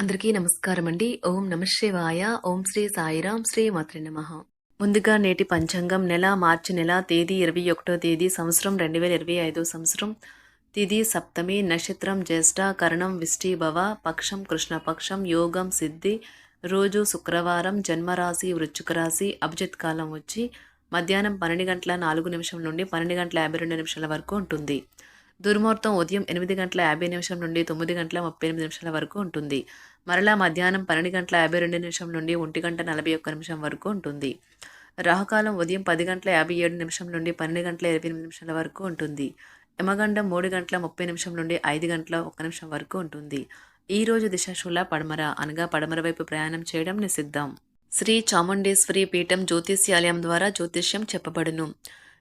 అందరికీ నమస్కారం అండి ఓం నమశివాయ ఓం శ్రీ సాయిరాం శ్రీ మాత్రి నమ. ముందుగా నేటి పంచాంగం నెల మార్చి నెల తేదీ ఇరవై ఒకటో తేదీ సంవత్సరం రెండు వేల ఇరవై ఐదో సంవత్సరం. తిథి సప్తమి నక్షత్రం జ్యేష్ఠ కరణం విష్టి భవ పక్షం కృష్ణపక్షం యోగం సిద్ధి. రోజు శుక్రవారం జన్మరాశి వృశ్చిక రాశి అభిజిత్ కాలం వచ్చి మధ్యాహ్నం పన్నెండు గంటల నాలుగు నిమిషం నుండి పన్నెండు గంటల యాభై రెండు నిమిషాల వరకు ఉంటుంది. దుర్ముహూర్తం ఉదయం ఎనిమిది గంటల యాభై నిమిషం నుండి తొమ్మిది గంటల ముప్పై ఎనిమిది నిమిషాల వరకు ఉంటుంది. మరలా మధ్యాహ్నం పన్నెండు గంటల యాభై రెండు నిమిషం నుండి ఒంటి గంట నలభై ఒక్క నిమిషం వరకు ఉంటుంది. రాహుకాలం ఉదయం పది గంటల యాభై ఏడు నిమిషం నుండి పన్నెండు గంటల ఇరవై ఎనిమిది నిమిషాల వరకు ఉంటుంది. యమగండం మూడు గంటల ముప్పై నిమిషం నుండి ఐదు గంటల ఒక్క నిమిషం వరకు ఉంటుంది. ఈ రోజు దిశాశూల పడమర అనగా పడమర వైపు ప్రయాణం చేయడం నిషిద్ధం. శ్రీ చాముండేశ్వరి పీఠం జ్యోతిష్యాలయం ద్వారా జ్యోతిష్యం చెప్పబడును.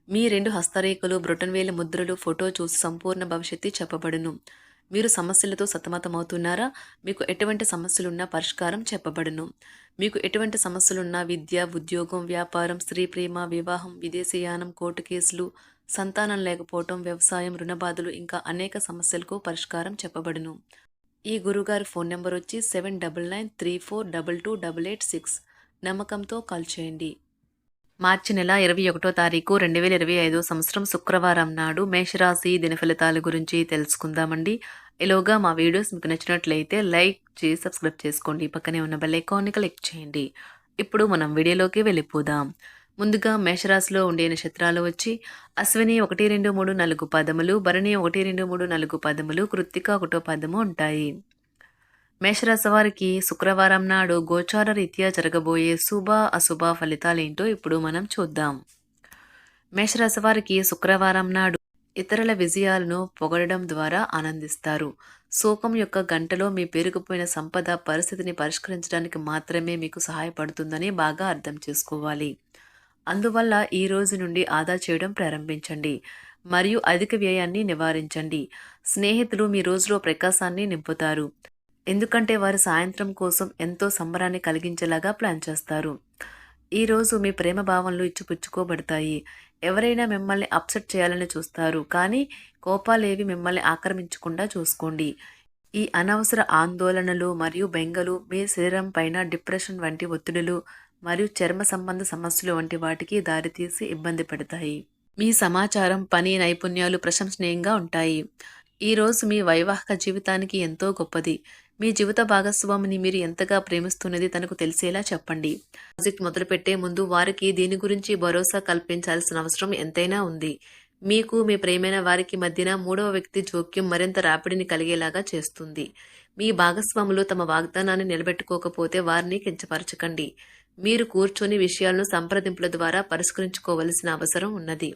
మీ రెండు హస్తరేఖలు బ్రొటన్వేలు ముద్రలు ఫోటో చూసి సంపూర్ణ భవిష్యత్తు చెప్పబడును. మీరు సమస్యలతో సతమతమవుతున్నారా? మీకు ఎటువంటి సమస్యలున్నా పరిష్కారం చెప్పబడును. మీకు ఎటువంటి సమస్యలున్నా విద్య ఉద్యోగం వ్యాపారం స్త్రీ ప్రేమ వివాహం విదేశీయానం కోర్టు కేసులు సంతానం లేకపోవటం వ్యవసాయం రుణబాధలు ఇంకా అనేక సమస్యలకు పరిష్కారం చెప్పబడును. ఈ గురుగారి ఫోన్ నెంబర్ వచ్చి seven double nine three four double two double eight six. నమ్మకంతో కాల్ చేయండి. మార్చి నెల ఇరవై ఒకటో తారీఖు రెండు వేల ఇరవై ఐదో సంవత్సరం శుక్రవారం నాడు మేషరాశి దిన ఫలితాల గురించి తెలుసుకుందామండి. ఇలాగా మా వీడియోస్ మీకు నచ్చినట్లయితే లైక్ చేసి సబ్స్క్రైబ్ చేసుకోండి. పక్కనే ఉన్న బెల్ ఐకాన్ని క్లిక్ చేయండి. ఇప్పుడు మనం వీడియోలోకి వెళ్ళిపోదాం. ముందుగా మేషరాశిలో ఉండే నక్షత్రాలు వచ్చి అశ్విని ఒకటి రెండు మూడు నాలుగు పదములు భరణి ఒకటి రెండు మూడు నాలుగు పదములు కృత్తిక ఒకటో పదము ఉంటాయి. మేషరాశి వారికి శుక్రవారం నాడు గోచార రీత్యా జరగబోయే శుభ అశుభ ఫలితాలేంటో ఇప్పుడు మనం చూద్దాం. మేషరాశి వారికి శుక్రవారం నాడు ఇతరుల విజయాలను పొగడడం ద్వారా ఆనందిస్తారు. శోకం యొక్క గంటలో మీ పేరుకుపోయిన సంపద పరిస్థితిని పరిష్కరించడానికి మాత్రమే మీకు సహాయపడుతుందని బాగా అర్థం చేసుకోవాలి. అందువల్ల ఈ రోజు నుండి ఆదా చేయడం ప్రారంభించండి. మరియు అధిక వ్యయాన్ని నివారించండి. స్నేహితులు మీ రోజులో ప్రకాశాన్ని నింపుతారు. ఎందుకంటే వారు సాయంత్రం కోసం ఎంతో సంబరాన్ని కలిగించేలాగా ప్లాన్ చేస్తారు. ఈరోజు మీ ప్రేమ భావనలు ఇచ్చిపుచ్చుకోబడతాయి. ఎవరైనా మిమ్మల్ని అప్సెట్ చేయాలని చూస్తారు. కానీ కోపాలేవి మిమ్మల్ని ఆక్రమించకుండా చూసుకోండి. ఈ అనవసర ఆందోళనలు మరియు బెంగలు మీ శరీరం పైన డిప్రెషన్ వంటి ఒత్తిడులు మరియు చర్మ సంబంధ సమస్యలు వంటి వాటికి దారితీసి ఇబ్బంది పెడతాయి. మీ సమాచారం పని నైపుణ్యాలు ప్రశంసనీయంగా ఉంటాయి. ఈరోజు మీ వైవాహిక జీవితానికి ఎంతో గొప్పది. మీ జీవిత భాగస్వామిని మీరు ఎంతగా ప్రేమిస్తున్నది తనకు తెలిసేలా చెప్పండి. ప్రాజెక్ట్ మొదలుపెట్టే ముందు వారికి దీని గురించి భరోసా కల్పించాల్సిన అవసరం ఎంతైనా ఉంది. మీకు మీ ప్రేమైన వారికి మధ్యన మూడవ వ్యక్తి జోక్యం మరింత రాపిడిని కలిగేలాగా చేస్తుంది. మీ భాగస్వాములు తమ వాగ్దానాన్ని నిలబెట్టుకోకపోతే వారిని కించపరచకండి. మీరు కూర్చొని విషయాలను సంప్రదింపుల ద్వారా పరిష్కరించుకోవలసిన అవసరం ఉన్నది.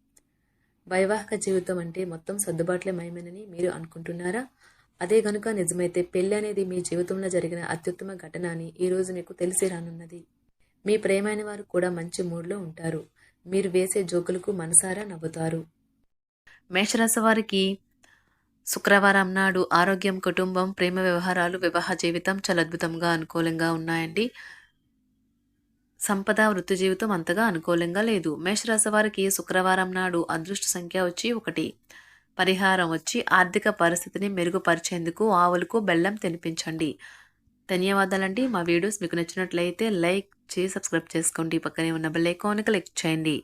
వైవాహిక జీవితం అంటే మొత్తం సర్దుబాట్లే మయమేనని మీరు అనుకుంటున్నారా? అదే గనుక నిజమైతే పెళ్ళి అనేది మీ జీవితంలో జరిగిన అత్యుత్తమ ఘటన అని ఈరోజు మీకు తెలిసి రానున్నది. మీ ప్రేమైన వారు కూడా మంచి మూడ్లో ఉంటారు. మీరు వేసే జోకులకు మనసారా నవ్వుతారు. మేషరాశి వారికి శుక్రవారం నాడు ఆరోగ్యం కుటుంబం ప్రేమ వ్యవహారాలు వివాహ జీవితం చాలా అద్భుతంగా అనుకూలంగా ఉన్నాయండి. సంపద వృత్తి జీవితం అంతగా అనుకూలంగా లేదు. మేషరాశి వారికి శుక్రవారం నాడు అదృష్ట సంఖ్య వచ్చి ఒకటి. పరిహారం వచ్చి ఆర్థిక పరిస్థితిని మెరుగుపరిచేందుకు ఆవులకు బెల్లం తినిపించండి. ధన్యవాదాలండి. మా వీడియోస్ మీకు నచ్చినట్లయితే లైక్ చేసి సబ్స్క్రైబ్ చేసుకోండి. పక్కనే ఉన్న బెల్ ఐకాన్ క్లిక్ చేయండి.